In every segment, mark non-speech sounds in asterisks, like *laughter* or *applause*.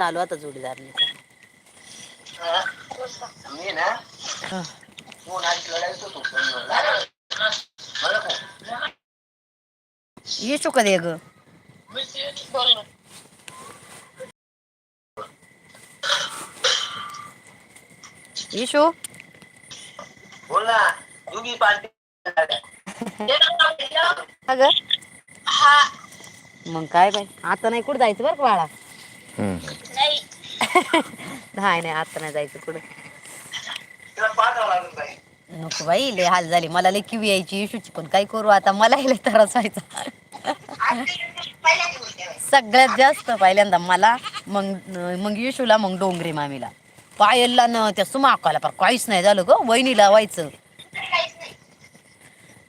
चालू आता जोडीदारणीचा मी ना फोन आधी लढायचो तो कधी ग? येशो? बोल ना दोघी पार्टी मग काय बाई आता नाही कुठं जायचं बरं का बाळा? नाही नाही आता नाही जायचं पुढे. नको बाई लय हाल झाली. मला लय किवी यायची इशूची पण काय करू आता? मला लय त्रास व्हायचा. सगळ्यात जास्त पहिल्यांदा मला मग मग येशूला मग डोंगरे मामीला. पायलला न त्या सुमाकाला पर काहीच नाही झालं ग वहिनीला व्हायचं.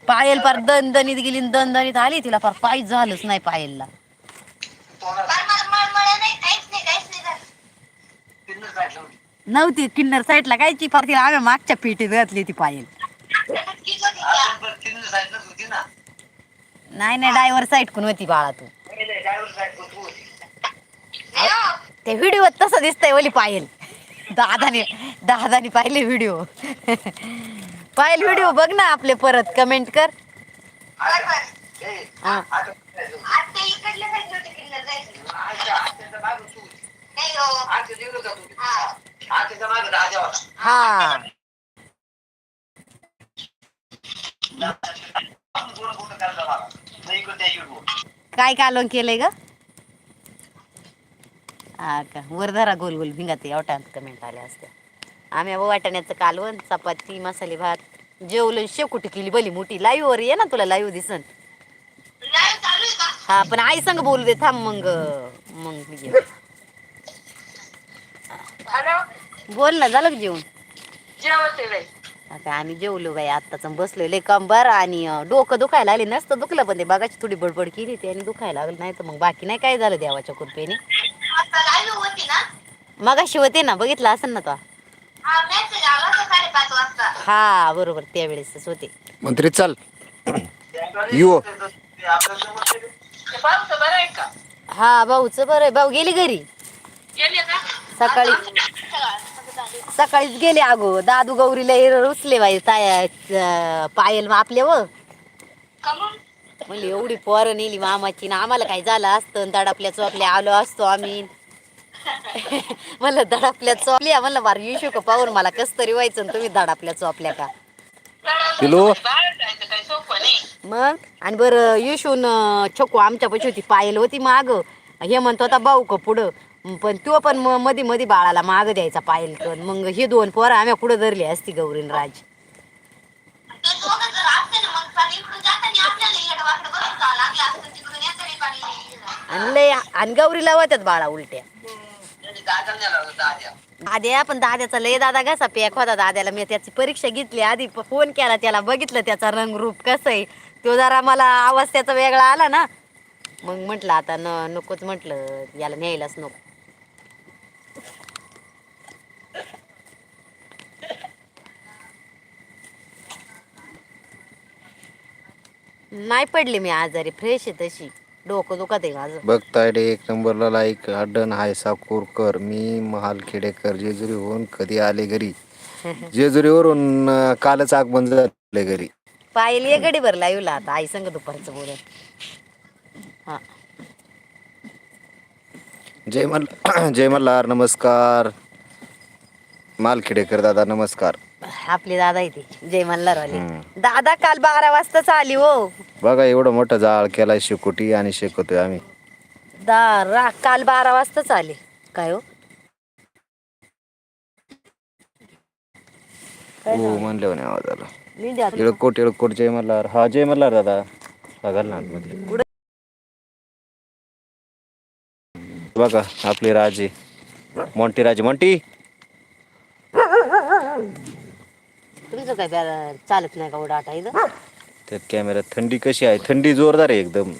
पायल पार दणदणीत गेली दणदणीत आली तिला फार काहीच झालंच नाही पायलला. नव्हती किन्नर साईडला कायची फार तिला आम्ही मागच्या पेटीत घातली ती पायल. नाही नाही डायव्हर साईडकून होती बाळा तू. ते व्हिडिओ तसं दिसतंय ओली पायल. दादाने दादाने पाहिले व्हिडिओ. पायल व्हिडिओ बघ ना आपले परत कमेंट कर. हा. आजच्या- तू. आजच्या मागं राजा होता. हा मला. नाही इकडं त्या. काय कालवण केलंय ग हा का वर धरा गोल गोल भिंगाते एवढ्या कमेंट आल्या असत्या आम्ही अहो वाटाण्याचं कालवण चपाती मसाले भात जेवलं शेकुटी केली भली मोठी लाईव्ह वर ये ना तुला लाईव्ह दिसन हा पण आई संग बोलू दे थांब मग मग मी. बोल ना झालं का जेवण? आता आम्ही जेवलो बाई आत्ताच बसलो लय कंबर आणि अं, डोकं दुखायला आले नसतं दुखलं पण ते बघाची थोडी बडबड केली ते आणि दुखायला लागलं नाही तर मग बाकी नाही काय झालं देवाच्या कृपेने? मगाशी होते ना बघितलं असं ना तो? हा बरोबर त्यावेळेसच होते. मंत्री चल. यो. ते हा भाऊच बरं आहे. भाऊ गेली घरी? सकाळी. सकाळीच गेले अगो. दादू गौरीला रुचले बाई ताया पायल आपले व. म्हणली एवढी पोरं नेली मामाची ना आम्हाला काय झालं असतं दडापल्या चोपल्या आलो असतो आम्ही. म्हणलं दडापल्या चोपल्या? म्हणलं बार येऊ का पाहून मला कस तरी व्हायचं तुम्ही दडापल्या चोपल्या का? मग? आणि बरं येशून छकू आमच्या पशी होती पायल होती माग. हे म्हणतो होता भाऊ का पुढं. पण तो पण म- मधी मधी बाळाला माग द्यायचा पायल कन मग हे दोन पोरं आम्ही पुढं धरली असती गौरीन राज आणि गौरीला होत्यात बाळा उलट्या. दाद्या. पण दाद्याचा लय दादा कसा पॅक होता दाद्याला. मी त्याची परीक्षा घेतली आधी फोन केला त्याला बघितलं त्याचा रंगरूप कसं आहे. तो जरा मला आवाज त्याचा वेगळा आला ना. मग म्हटलं आता न नकोच म्हटलं याला न्यायलाच नको. नाही पडली मी आजारी फ्रेश आहे तशी. डोकं दुखत आहे माझं. बघताय रे एक नंबरला लाईक अड्डण हाय साकोरकर मी महाल खेडेकर जेजुरीहून कधी आले घरी? *laughs* जेजुरीवरून अं, कालच आगमन झाले घरी. पायल ये गडी भरला येऊला आता आई संग दुपारचं बोलत. हा. जय मल *clears throat* जय मल्हार नमस्कार. मालखेडेकर दादा नमस्कार. आपले दादा इथे जय मल्हारवाले. दादा काल बारा वाजताच आली हो. बघा एवढं मोठं जाळ केलाय शेकोटी आणि शेकवतोय आम्ही. दा रा काल बारा वाजताच आले. काय हो? हो? म्हणले म्हणे आवाजाला. येळकोट येळकोट जय मल्हार हा जय मल्हार दादा. हा घाल ना आतमध्ये. बघा आपले राजे. मोंटी राजे. मोंटी! तुमचं काय बॅ- चालत नाही का आटा इथं? कॅमेऱ्यात थंडी कशी आहे? थंडी जोरदार आहे एकदम.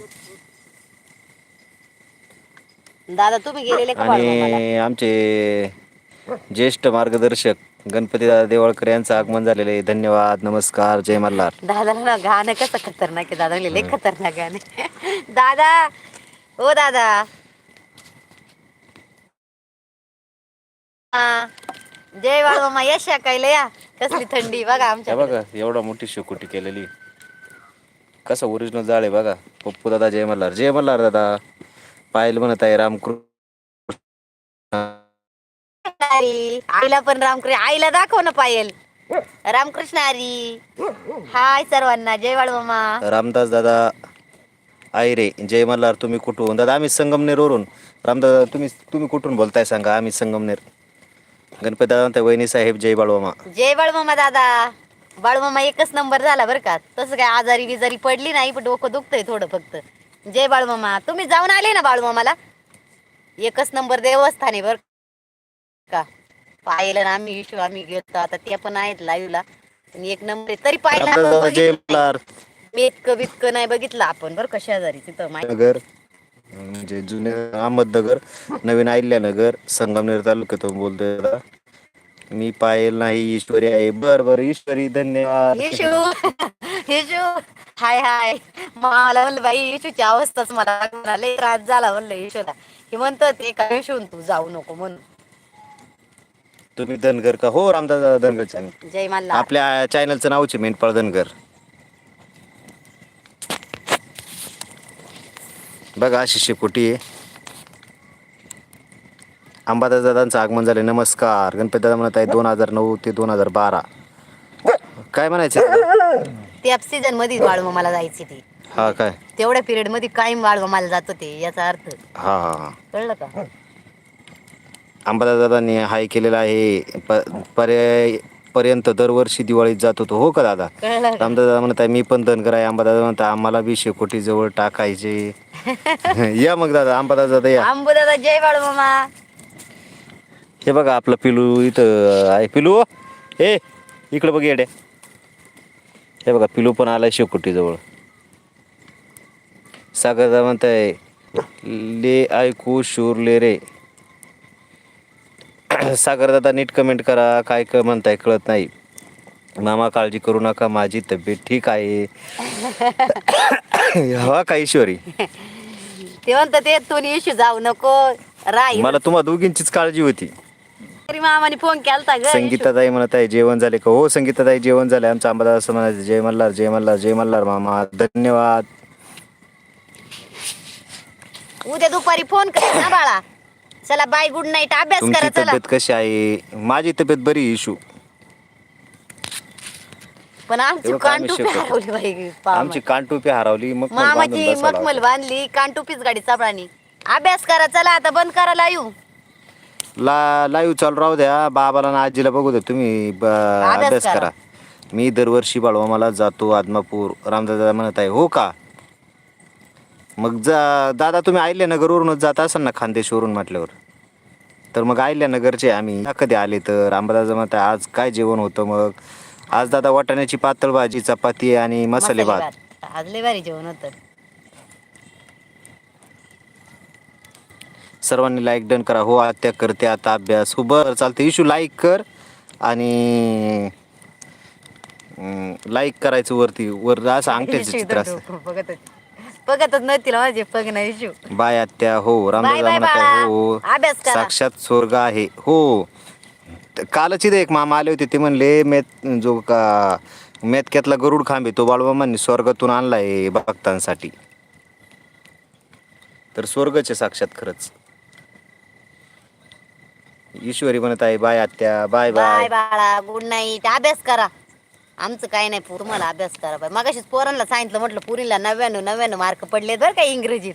दादा तुम्ही गेलेले का बाळूमामाला? आणि आमचे ज्येष्ठ मार्गदर्शक गणपती दादा देवळकर यांचं आगमन झालेलं आहे. धन्यवाद नमस्कार जय मल्हार. दादाला ना गाणं कसं खतरनाक आहे दादा लय खतरनाक गाणं *laughs* दादा ओ दादा. जय बाळमामा यशा कायला या कसली थंडी बघा हे आमच्या बघा एवढा मोठी शेकोटी केलेली. कसं ओरिजिनल जाळ आहे बघा. पप्पू दादा जय मल्हार. जय मल्हार दादा. पायल म्हणत आहे रामकृष्ण. हरी आईला पण रामकृष्ण. आईला दाखव ना पायल. रामकृष्ण हरी हाय सर्वांना. जय बाळमामा रामदास दादा आयरे जय मल्हार तुम्ही कुठून? दादा आम्ही संगमनेरवरून रामदास दादा तुम्ही तुम्ही कुठून बोलताय सांगा? आम्ही संगमनेर. गणपती दादा वहिनी साहेब जय बाळवामा जय बाळमामा दादा. बाळमामा एकच नंबर झाला बरं का. तसं काय आजारी बिजारी पडली नाही पण डोकं दुखतंय थोडं फक्त. जय बाळमामा. तुम्ही जाऊन आले ना बाळमामाला? एकच नंबर देवस्थान आहे बरं का. पाहिलं ना आम्ही इशू आम्ही गेलो आता ते पण आहेत लाईव्हला पण एक नंबर आहे. तरी पाहिलं आपण जय बघितलं मी इतकं बितकं नाही बघितलं आपण बरं का शेजारी तिथं माहिती. नगर. म्हणजे जुने अहमदनगर नवीन अहिल्यानगर संगमनेर तालुक्यातून बोलतोय दादा मी पायल नाही ईश्वरी आहे. बर बर ईश्वरी धन्यवाद. येशू येशू. हाय हाय. मला म्हणलं बाई येशूची अवस्थाच मला लागून लय त्रास झाला म्हणलं येशूला. हे म्हणतं ते का येशून तू जाऊ नको म्हणून. तुम्ही धनगर का? हो रामदास धनगर चॅनल जय आपल्या चॅनलचं नावचे मेंढपाळ धनगर. बघा अशी शेकोटी आहे. अंबादास दादांचं आगमन झाले नमस्कार. गणपती दादा म्हणत आहे दोन हजार नऊ ते दोन हजार बारा. काय म्हणायचं? त्या सीझनमध्ये बाळव मला जायची ती. हा काय? तेवढ्या पिरियडमध्ये कायम बाळव मला जात होते याचा अर्थ. हा हा हा. कळलं का? अंबादास दादांनी हाय केलेला आहे. प पर्याय पर्यंत दरवर्षी दिवाळीत जात होतो. हो का दादा? कळलं. का? रामदास दादा म्हणत आहे मी पण धनगर आहे अंबादादा म्हणता आम्हाला बी शेकोटी जवळ टाकायचे. *laughs* या मग दादा अंबादास दादा या. आंबू दादा जय बाळू मामा. हे बघा आपलं पिलू इथं आहे पिलू. ए इकडं बघ येड्या. हे बघा पिलू पण आलाय शेकोटी जवळ सागरदा म्हणताय ले ऐकू शूर ले रे. सागर दादा नीट कमेंट करा. काय क म्हणताय कळत नाही. मामा काळजी करू नका. माझी तब्येत ठीक आहे. *coughs* हवा का ईश्वरी? ते म्हणतात ते तू येशू जाऊ नको. राही मला तुम्हा दोघींचीच काळजी होती. तरी मामाने फोन केलता ग संगीताताई म्हणत आहे जेवण झाले का? हो संगीताताई जेवण झाले. आमचा आंबादास असं म्हणायचं जय मल्हार जय मल्हार जय मल्हार मामा. धन्यवाद. उद्या दुपारी फोन कर ना बाळा. चला बाय गुड नाईट अभ्यास तुमची करा चला. तब्येत कशी आहे? माझी तब्येत बरी इशू. पण आमची तेव्हा काय. हरवली बाई आमची कानटुपी हरवली मग मला बांधून मामाची बसावं मखमल लागलं. बांधली कांटुपीच गाडी चापडानी अभ्यास करा चला आता बंद करा येऊ ला लाईव्ह चालू राहू द्या बाबाला ना आजीला बघू द्या तुम्ही ब- अभ्यास करा. करा. मी दरवर्षी बाळवामाला जातो आदमापूर रामदादा म्हणत आहे हो का? मग जा दादा तुम्ही अहिल्यानगरवरूनच जात असाल ना खानदेशवरून म्हटल्यावर. तर मग अहिल्यानगरचे आम्ही कधी आले तर आंबादादा म्हणत आज काय जेवण होतं मग? आज दादा वाटाण्याची पातळ भाजी चपाती आणि मसाले भात. आज लय भारी जेवण होतं. सर्वांनी लाईक डन करा. हो आत्या करते आता अभ्यास. हो बरं चालतं इशू लाईक कर आणि लाईक करायचं वरती वर असं अंगठ्याचं चित्र असतं. बघतच. बघतच नव्हती माझे बघ ना इशू बाय आत्या हो बाय बाळा. हो. अभ्यास करा. साक्षात स्वर्ग आहे. हो. त- कालच इथे एक मामा आले होते ते म्हणले मेत जो का मेतक्यातला गरुड खांबे तो बाळमामांनी स्वर्गातून आणलाय भक्तांसाठी. तर स्वर्गचे साक्षात खरंच. ईश्वरी म्हणत आहे बाय आत्या बाय बाय. बाय बाळा गुड नाईट. अभ्यास करा. आमचं काय नाही पूर मला अभ्यास करा पाहिजे मगाशीच पोरांना सांगितलं म्हटलं पुरीला नव्याण्णव नव्याण्णव मार्क पडले बरं का इंग्रजीत.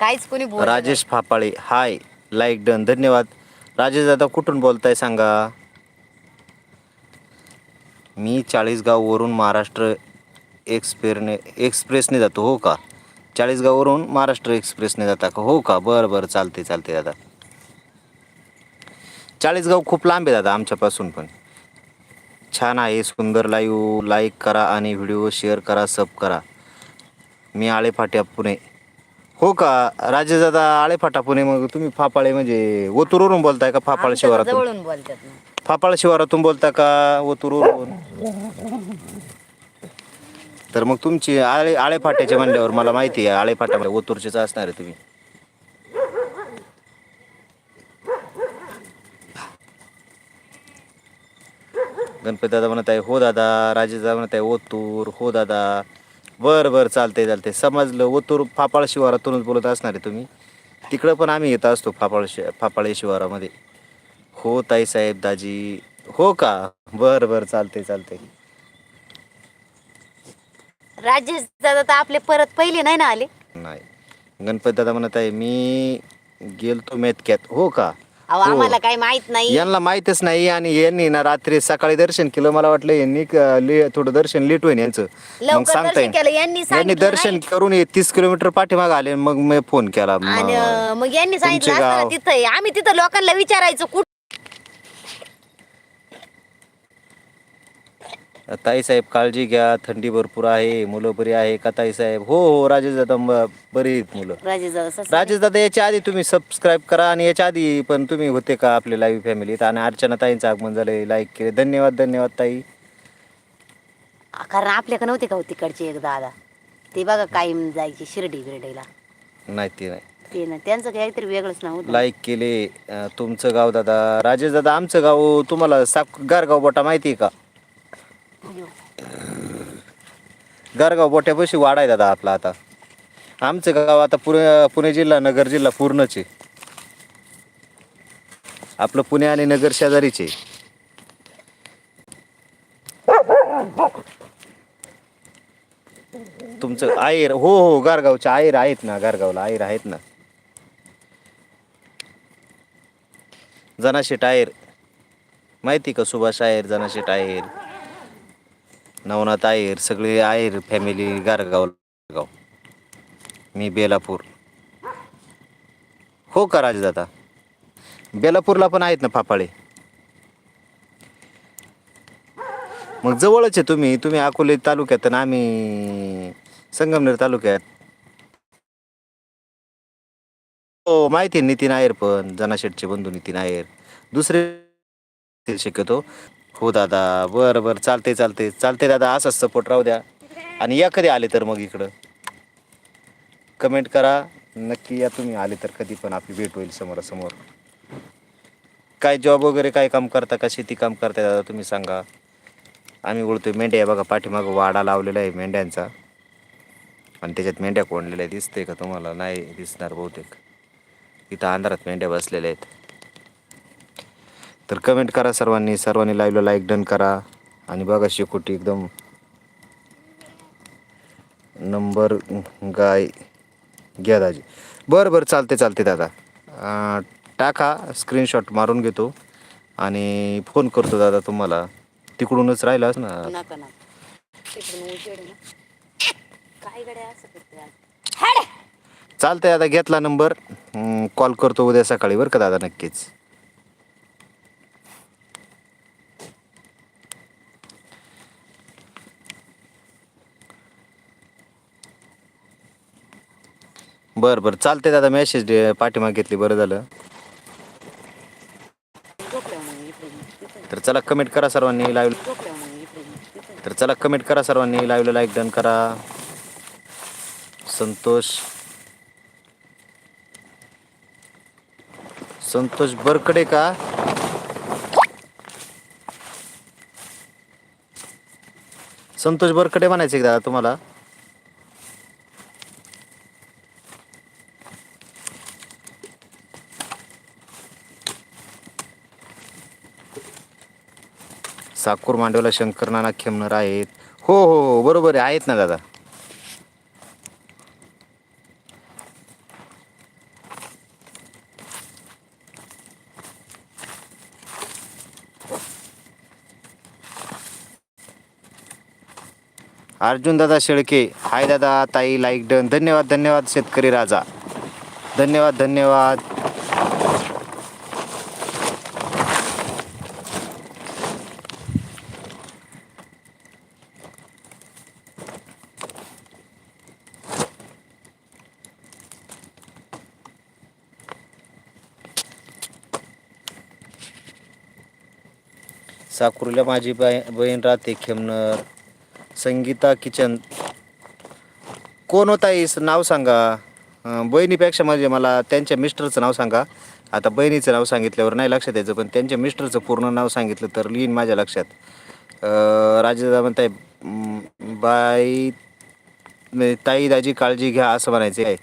काहीच कोणी बोल Rajesh Phapale hi like done धन्यवाद. राजेश दादा कुठून बोलताय सांगा? मी चाळीसगाववरून महाराष्ट्र एक्सप्रेसने एक्सप्रेसने जातो हो का? चाळीसगाववरून महाराष्ट्र एक्सप्रेसने जाता का? हो का? बरं बरं चालते चालते दादा. चाळीसगाव खूप लांब आहे दादा आमच्यापासून पण. छान आहे सुंदर लाईव्ह लाईक करा आणि व्हिडिओ शेअर करा सब करा. मी आळे फाट्या पुणे. हो का? राजेश दादा आळे फाटा पुणे मग तुम्ही फापाळे म्हणजे ओतूरवरून बोलताय का फापाळ शिवारातून? जवळून बोलतात ना. फापाळ शिवारातून बोलता का ओतूरवरून? तर मग तुमची आळे आळे फाट्याचे म्हणल्यावर मला माहिती आहे आळे फाटा म्हणजे ओतूरचेच असणार आहे तुम्ही. गणपती दादा म्हणत आहे हो दादा. दादा म्हणत आहे ओतूर. हो दादा. बरं बरं चालतंय चालतंय. समजलं ओतूर फापाळ शिवारातूनच बोलत असणार आहे तुम्ही. तिकडं पण आम्ही येत असतो फापाळ शि फापाळे शिवारामध्ये. हो ताईसाहेब दाजी. हो का? बरं बरं चालतंय चालतंय. राजेश दादा तर आपले परत पहिले नाही ना आले? नाही. गणपती दादा म्हणत आहे मी गेलतो मेतक्यात. हो का? अहो हो. आम्हाला काही माहीत नाही यांना माहीतच नाही आणि यांनी ना रात्री सकाळी दर्शन केलं मला वाटलं यांनी क- ले- थोडं दर्शन लेट होईल यांचं मग लवकर सांगता दर्शन केलं यांनी यांनी सांगितलं दर्शन. करून हे तीस किलोमीटर पाठीमाग आले मग मी फोन केला आणि म- अं, मग यांनी सांगितलं तुमचे असतं ना गाव. तिथं आहे. आम्ही तिथं लोकांना विचारायचो कुठं ताईसाहेब काळजी घ्या थंडी भरपूर आहे मुलं बरी आहे का ताईसाहेब? हो हो राजेश दादा म- बरी आहेत मुलं. राजेश दादा राजेश दादा याच्या आधी तुम्ही सबस्क्राईब करा आणि याच्या आधी पण तुम्ही होते का आपले लाईव्ह फॅमिलीत आणि अर्चना ताईंचं आगमन झालंय लाईक केले. धन्यवाद धन्यवाद ताई. कारण आपल्याकडे नव्हते का हो तिकडचे एक दादा? ते बघा कायम जायचे शिर्डी बिर्डीला. नाही ते नाही. ते ना त्यांचं काहीतरी वेगळंच नाव होतं. लाईक केले अं, तुमचं गाव दादा. राजेश दादा आमचं गाव तुम्हाला साक गारगाव बोटा माहिती आहे का? गारगाव बोट्यापाशी वाडा आहे दादा आपला आता. आमचं गाव आता पुणे पुणे जिल्हा नगर जिल्हा पूर्णच आहे. आपलं पुणे आणि नगर शेजारीचे तुमचं आयर हो हो गारगावचे आयर आहेत ना गारगावला आयर आहेत ना. जनाशेट आयर. माहिती का सुभाष आयर जनाशेट आयर? नवनाथ आहेर सगळे आहेर फॅमिली गारगाव गाव. मी बेलापूर. हो का राजदादा बेलापूरला पण आहेत ना फाफाळे मग जवळच आहे तुम्ही. तुम्ही अकोले तालुक्यात आणि आम्ही संगमनेर तालुक्यात. हो माहिती आहे नितीन आहेर पण जनाशेटचे बंधू नितीन आहेर. दुसरे शक्यतो. हो दादा बरं बरं चालते चालते चालते दादा असाच सपोर्ट राहू द्या. आणि या कधी आले तर मग इकडं? कमेंट करा. नक्की या तुम्ही आले तर कधी पण आपली भेट होईल समोरासमोर. काय जॉब वगैरे काय काम करता का? शेती काम करता दादा तुम्ही सांगा. आम्ही बोलतोय मेंढ्या आहे बघा पाठीमागं वाडा लावलेला आहे मेंढ्यांचा. आणि त्याच्यात मेंढ्या कोंडलेल्या आहे दिसते का तुम्हाला? नाही दिसणार बहुतेक. इथं अंधारात मेंढ्या बसलेल्या आहेत. तर कमेंट करा सर्वांनी. सर्वांनी लाईव्हला लाईक डन करा. आणि बघा शेकोटी एकदम नंबर गाय घ्या दाजी. बरं बरं चालते चालते दादा. टाका स्क्रीनशॉट मारून घेतो. आणि फोन करतो दादा तुम्हाला. तिकडूनच राहिलाच ना नका ना. काय गड्या असं करते? चालतंय दादा घेतला नंबर कॉल करतो उद्या सकाळी. बरं का दादा नक्कीच. बरं बरं. चालतंय दादा मेसेज पाठीमाग घेतली बरं झालं. तर चला कमेंट करा सर्वांनी लाईव्ह तर चला कमेंट करा सर्वांनी लाईव्हला लाईक डन करा. संतोष. संतोष बरकडे का? संतोष बरकडे म्हणायचे दादा तुम्हाला? साकूर मांडवला शंकर नाना खेमनर आहेत. हो हो हो बरोबर आहे आहेत ना दादा. अर्जुन दादा शेळके हाय दादा ताई लाईक डन. धन्यवाद धन्यवाद शेतकरी राजा. धन्यवाद धन्यवाद. साकुरीला माझी बाय बहीण राहते खेमनर. संगीता किचन. कोण होता इस नाव सांगा. बहिणीपेक्षा म्हणजे मला त्यांच्या मिस्टरचं नाव सांगा. आता बहिणीचं नाव सांगितल्यावर नाही लक्षात यायचं पण त्यांच्या मिस्टरचं पूर्ण नाव सांगितलं तर लिहीन माझ्या लक्षात. राजेदा म्हणताय बाई ताई दाजी काळजी घ्या असं म्हणायचं आहे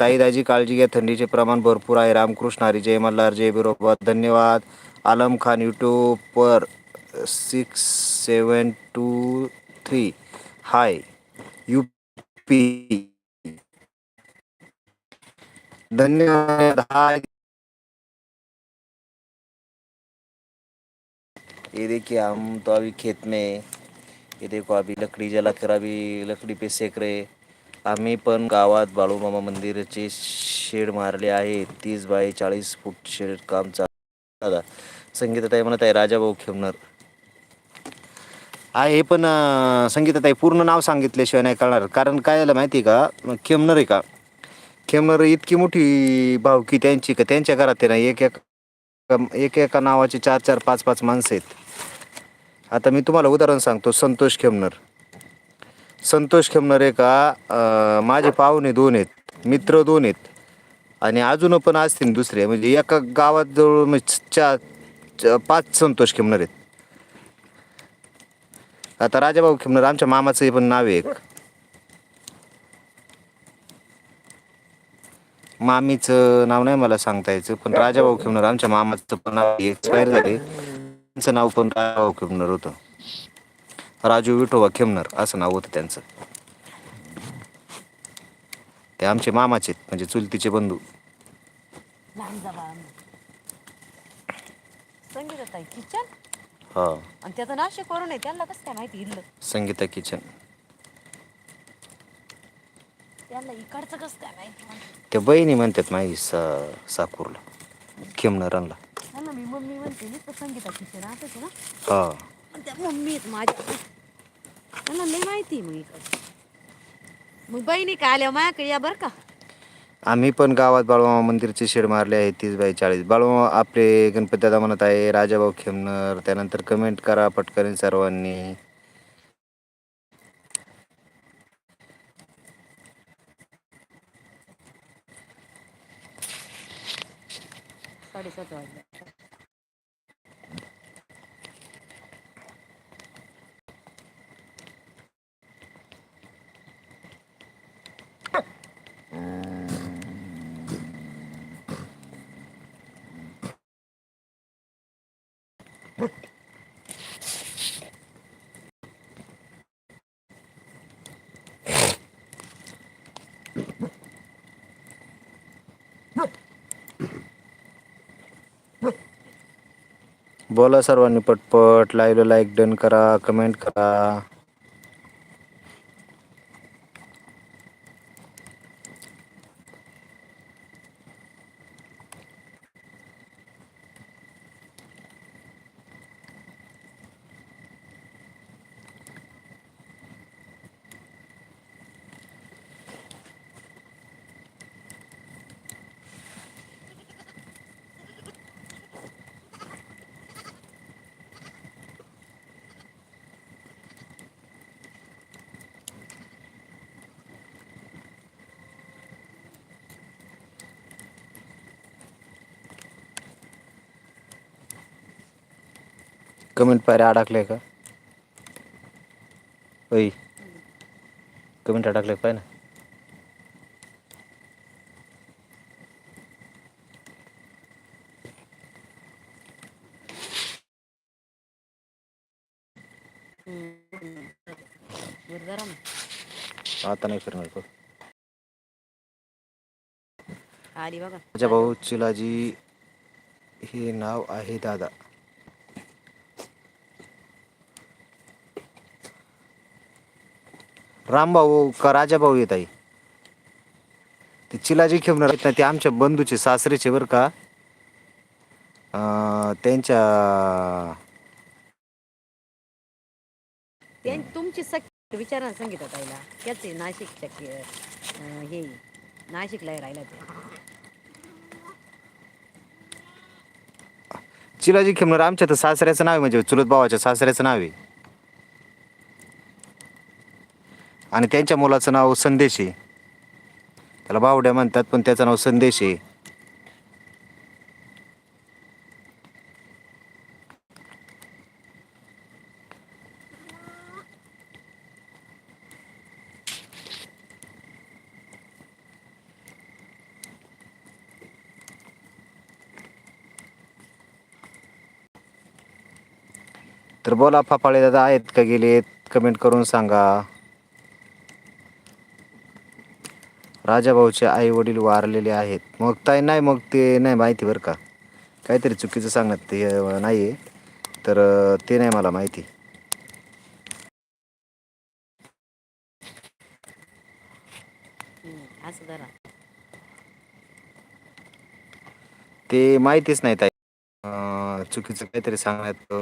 ताई दाजी काळजी घ्या थंडीचे प्रमाण भरपूर आहे. रामकृष्ण हरी जय मल्हार जय बिरोबा धन्यवाद. आलम खान यूट्यूबवर six seven two three. Hi U P धन्यवाद हाय. ये देखिए हम तो अभी खेत में ये देखो अभी लकड़ी जलाकर अभी लकड़ी पे सेक रहे आम्ही पण गावात बाळूमामा मंदिराचे शेड मारले आहे तीस बाय चाळीस फूट शेड काम चालू दादा संगीताताई म्हणत आहे राजाभाऊ खेमनर आहे हे पण अं, संगीताताई पूर्ण नाव सांगितल्याशिवाय नाही कळणार. कारण काय झालं माहिती आहे का? खेमनर आहे का? खेमनर इतकी मोठी भावकी त्यांची का? त्यांच्या घरात आहे ना एक एक एक एका नावाचे चार चार पाच पाच माणसं आहेत. आता मी तुम्हाला उदाहरण सांगतो संतोष खेमनर. संतोष खेमनर आहे का? अं, माझे पाहुणे दोन आहेत मित्र दोन आहेत. आणि अजून पण असतील दुसरे. म्हणजे एका गावात जवळ म्हणजे चार पाच संतोष खेमणार आहेत. आता राजाभाऊ खेमणार आमच्या मामाचं पण नाव आहे एक. मामीचं नाव नाही मला सांगता यायचं पण राजाभाऊ खेमणार आमच्या मामाचं पण नाव एक्सपायर झाले. त्यांचं नाव पण राजाभाऊ खेमणार होतं. राजू विठोबा खेमणार असं नाव होतं त्यांचं. ते आमचे मामाचे आहेत, म्हणजे चुलतीचे बंधू. लहान जबान संगीत ताई किचन? हा. आणि त्याचं नाशिक करून आहे त्यांना कसं काय माहिती इल्लं? संगीता किचन. त्यांना इकडचं कसं काय माहिती म्हणते. ते बहिणी म्हणतात माही सा साकूरला खेमनरांना त्यांना मी मम्मी म्हणते नुसतं संगीता किचन असंच ना? हा. आणि त्या मम्मी आहेत माझ्या त्यांना लय माहिती आहे मग इकडं मग बहिणी का आल्या माझ्याकडे या बरं का. आम्ही पण गावात बाळूमामा मंदिरचे शेड मारले आहे तीस बाय चाळीस. बाळूमामा आपले गणपती दादा म्हणत आहे राजाभाऊ खेमनर त्यानंतर कमेंट करा पटकन सर्वांनी. साडेसात वाजले. बोला सर्वांनी पटपट लाईव्हला लाईक डन करा कमेंट करा कमेंट पायऱ्या अडकले का? ओय. कमेंट अडकले पाय ना. आता नाही फिरणार बघा. माझ्या भाऊ चिलाजी हे नाव आहे दादा. रामभाऊ का राजाभाऊ येत आहे ते चिलाजी खेळणार आहेत ना ते आमच्या बंधूचे सासरेचे बरं का. अं, त्यांच्या त्यां तुमची सख्य विचारा ना संगीता ताईला. त्याच आहे नाशिकच्या की, अं, हे नाशिकला राहिला ते. चिलाजी खेमणार आमच्या तर सासऱ्याचं नाव आहे म्हणजे चुलत भावाच्या सासऱ्याचं नाव आहे. आणि त्यांच्या मुलाचं नाव संदेश. आहे त्याला बावड्या म्हणतात पण त्याचं नाव संदेश. आहे तर बोला फापाळे दादा आहेत का गेलेत? कमेंट करून सांगा. राजाभाऊचे आई वडील वारलेले आहेत. मग ताई नाही मग ते नाही माहिती बरं का. काहीतरी चुकीचं सांगण्यात ते नाही आहे तर ते नाही मला माहिती. ते माहितीच नाही ताई. चुकीचं काहीतरी सांगण्यात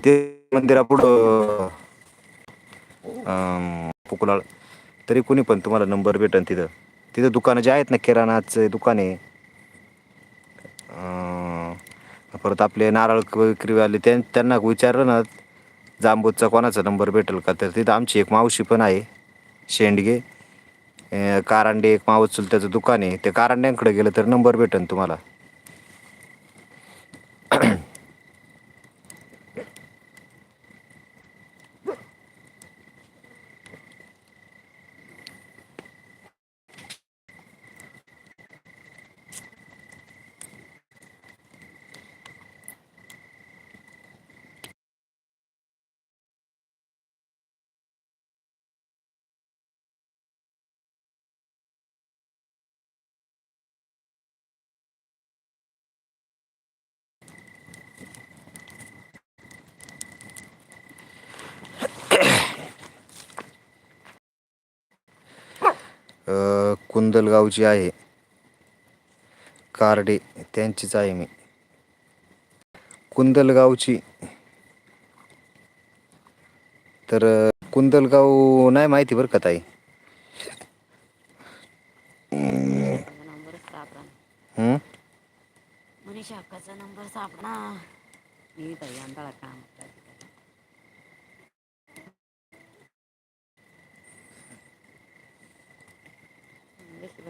ते मंदिरापुढं पुकुलाळ तरी कोणी पण तुम्हाला नंबर भेटन तिथं. तिथं दुकानं जे आहेत ना किराणाचं दुकान. आहे परत आपले नारळ विक्रीवाले त्यां त्यांना विचारलं ना जांबूतचा कोणाचा नंबर भेटेल का? तर तिथं आमची एक मावशी पण आहे शेंडगे. कारंडे कारांडे एक मावस चुलत्याचं दुकान आहे. ते कारांड्यांकडे गेलं तर नंबर भेटेल तुम्हाला. कुंदलगावची आहे कार्डे त्यांचीच आहे मी. कुंदलगावची. तर कुंदलगाव नाही माहिती बरं का ताई? माझा नंबर सापडा मनीषा अक्काचा नंबर सापडा. मी ताई काम.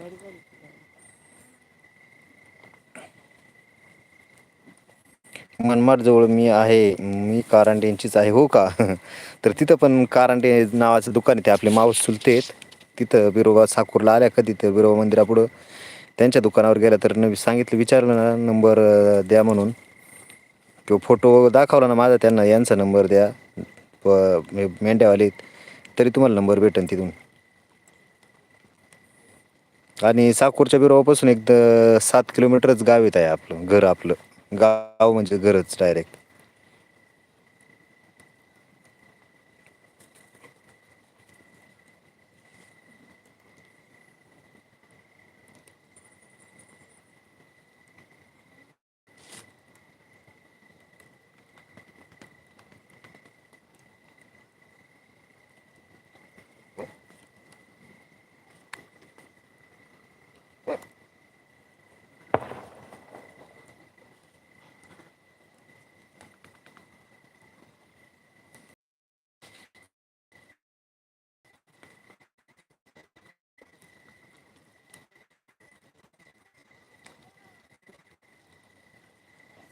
मनमाड जवळ मनमाडजवळ मी आहे मी कारांडेंचीच आहे हो का? तर तिथं पण कारांडे नावाचं दुकान आहे ते आपले मावस चुलते तिथं बिरोबा साकूरला आल्या कधी तर बिरोबा मंदिरापुढं. त्यांच्या दुकानावर गेला तर सांगितलं विचारलं ना नंबर द्या म्हणून. किंवा फोटो दाखवला ना माझा त्यांना यांचा नंबर द्या. प- मेंढ्यावाले तरी तुम्हाला नंबर भेटेल तिथून. आणि साकूरच्या बिरोपासून एक द- सात किलोमीटरच गाव येत आहे आपलं घर आपलं. गाव म्हणजे घरच डायरेक्ट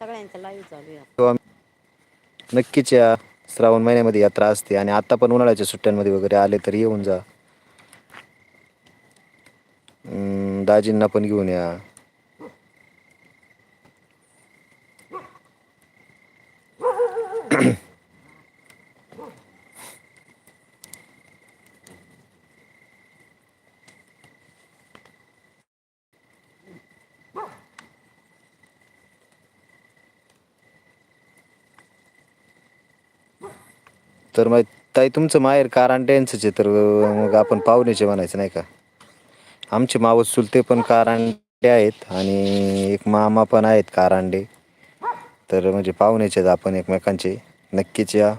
सगळ्यांचं लाईव्ह चालू आहे तेव्हा नक्कीच या श्रावण महिन्यामध्ये यात्रा असते आणि आता पण उन्हाळ्याच्या सुट्ट्यांमध्ये वगैरे आले तर येऊन जा. अं, दाजींना पण घेऊन या. तर मग ताई तुमचं माहेर कारांड्यांचंच आहे तर मग आपण पाहुण्याचे म्हणायचं नाही का? आमचे मावस चुलते पण कारांडे आहेत आणि एक मामा पण आहेत कारांडे. तर म्हणजे पाहुण्याचे आहेत आपण एकमेकांचे. नक्कीच या.